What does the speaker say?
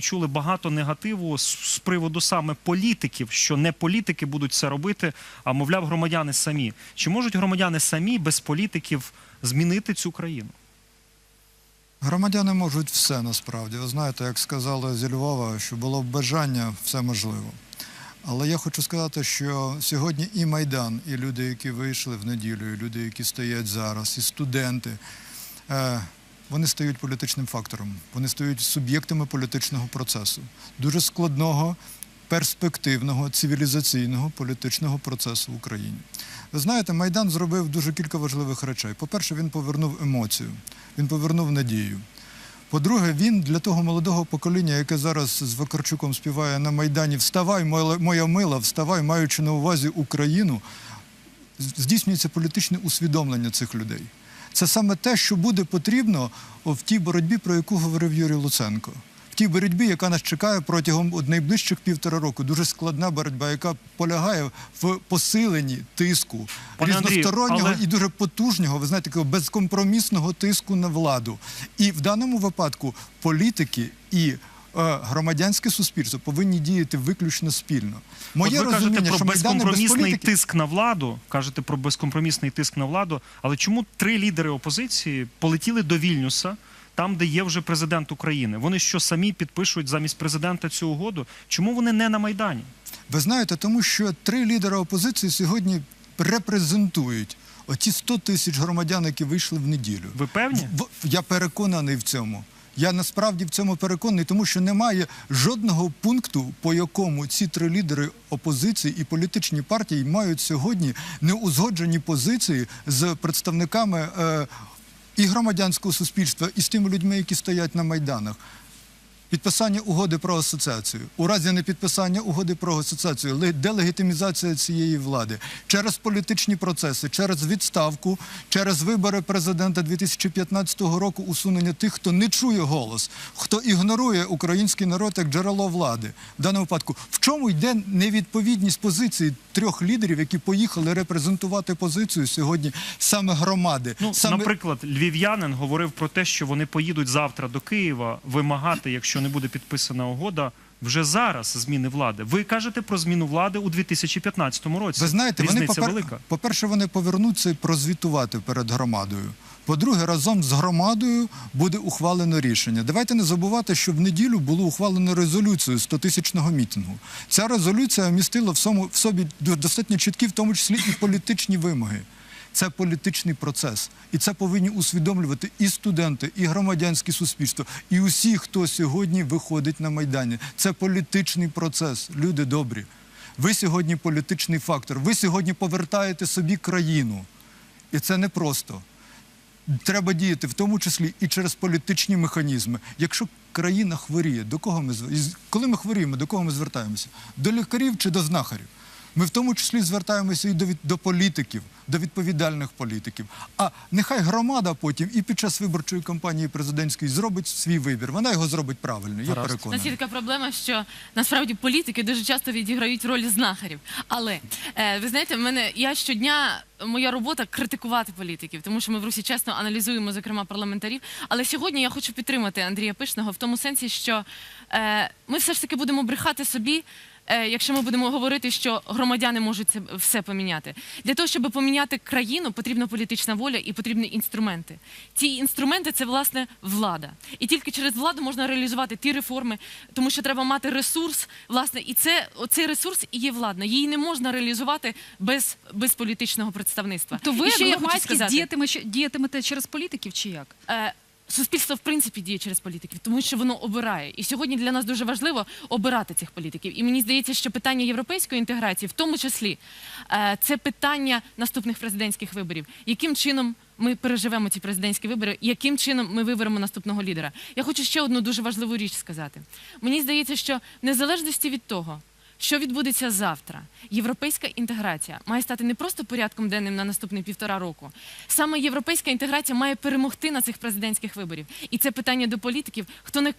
чули багато негативу з, приводу саме політиків, що не політики будуть це робити, а мовляв, громадяни самі. Чи можуть громадяни самі без політиків змінити цю країну? Громадяни можуть все насправді. Ви знаєте, як сказали зі Львова, що було б бажання, все можливо. Але я хочу сказати, що сьогодні і Майдан, і люди, які вийшли в неділю, і люди, які стоять зараз, і студенти, е, вони стають політичним фактором, вони стають суб'єктами політичного процесу, дуже складного, перспективного, цивілізаційного політичного процесу в Україні. Ви знаєте, Майдан зробив дуже кілька важливих речей. По-перше, він повернув емоцію, він повернув надію. По-друге, він для того молодого покоління, яке зараз з Вакарчуком співає на Майдані Вставай, моя- мила, вставай, маючи на увазі Україну, здійснюється політичне усвідомлення цих людей. Це саме те, що буде потрібно в тій боротьбі, про яку говорив Юрій Луценко. В тій боротьбі, яка нас чекає протягом от найближчих півтора року. Дуже складна боротьба, яка полягає в посиленні тиску Пане різностороннього але- і дуже потужного, ви знаєте, такого безкомпромісного тиску на владу. І в даному випадку політики і громадянське суспільство повинні діяти виключно спільно. Моє От ви розуміння, кажете що про Майдан не без безкомпромісний політики. тиск на владу, кажете про безкомпромісний тиск на владу. Але чому три лідери опозиції полетіли до Вільнюса, там, де є вже президент України? Вони що самі підпишуть замість президента цю угоду? Чому вони не на Майдані? Ви знаєте, тому що три лідери опозиції сьогодні репрезентують оті 100 тисяч громадян, які вийшли в неділю. Ви певні? Я переконаний в цьому. Я насправді в цьому переконаний, тому що немає жодного пункту, по якому ці три лідери опозиції і політичні партії мають сьогодні неузгоджені позиції з представниками е, і громадянського суспільства, і з тими людьми, які стоять на майданах. Підписання угоди про асоціацію. У разі непідписання угоди про асоціацію, ле- делегітимізація цієї влади через політичні процеси, через відставку, через вибори президента 2015 року, усунення тих, хто не чує голос, хто ігнорує український народ як джерело влади. В даному випадку, в чому йде невідповідність позиції трьох лідерів, які поїхали репрезентувати позицію сьогодні саме громади? Ну, саме... наприклад, львів'янин говорив про те, що вони поїдуть завтра до Києва вимагати, якщо не буде підписана угода, вже зараз зміни влади. Ви кажете про зміну влади у 2015 році. Ви знаєте, вони Різниця попер... велика. по-перше, вони повернуться і прозвітувати перед громадою. По-друге, разом з громадою буде ухвалено рішення. Давайте не забувати, що в неділю було ухвалено резолюцію 100-тисячного мітингу. Ця резолюція містила в, в собі до- достатньо чіткі, в тому числі і політичні вимоги. Це політичний процес, і це повинні усвідомлювати і студенти, і громадянське суспільство, і усі, хто сьогодні виходить на майдані. Це політичний процес. Люди добрі. Ви сьогодні політичний фактор. Ви сьогодні повертаєте собі країну. І це непросто. Треба діяти в тому числі і через політичні механізми. Якщо країна хворіє, до кого ми коли ми хворіємо, до кого ми звертаємося? До лікарів чи до знахарів? Ми в тому числі звертаємося і до, від- до політиків, до відповідальних політиків. А нехай громада потім і під час виборчої кампанії президентської зробить свій вибір. Вона його зробить правильно. Я Гаразд. У нас є така проблема, що насправді політики дуже часто відіграють роль знахарів. Але е, ви знаєте, в мене я щодня моя робота критикувати політиків, тому що ми в Русі чесно аналізуємо, зокрема парламентарів. Але сьогодні я хочу підтримати Андрія Пишного в тому сенсі, що е, ми все ж таки будемо брехати собі. Е, Якщо ми будемо говорити, що громадяни можуть це все поміняти, для того, щоб поміняти країну, потрібна політична воля і потрібні інструменти. Ці інструменти це власне влада, і тільки через владу можна реалізувати ті реформи, тому що треба мати ресурс, власне, і це цей ресурс і є владна. Її не можна реалізувати без, без політичного представництва. То ви І ще я хочу сказати, діятимете через політиків чи як? Суспільство в принципі діє через політиків, тому що воно обирає. І сьогодні для нас дуже важливо обирати цих політиків. І мені здається, що питання європейської інтеграції, в тому числі, е, це питання наступних президентських виборів. Яким чином ми переживемо ці президентські вибори, яким чином ми виберемо наступного лідера? Я хочу ще одну дуже важливу річ сказати. Мені здається, що в незалежності від того. Що відбудеться завтра? Європейська інтеграція має стати не просто порядком денним на наступні півтора року. Саме європейська інтеграція має перемогти на цих президентських виборів. І це питання до політиків, хто найкраще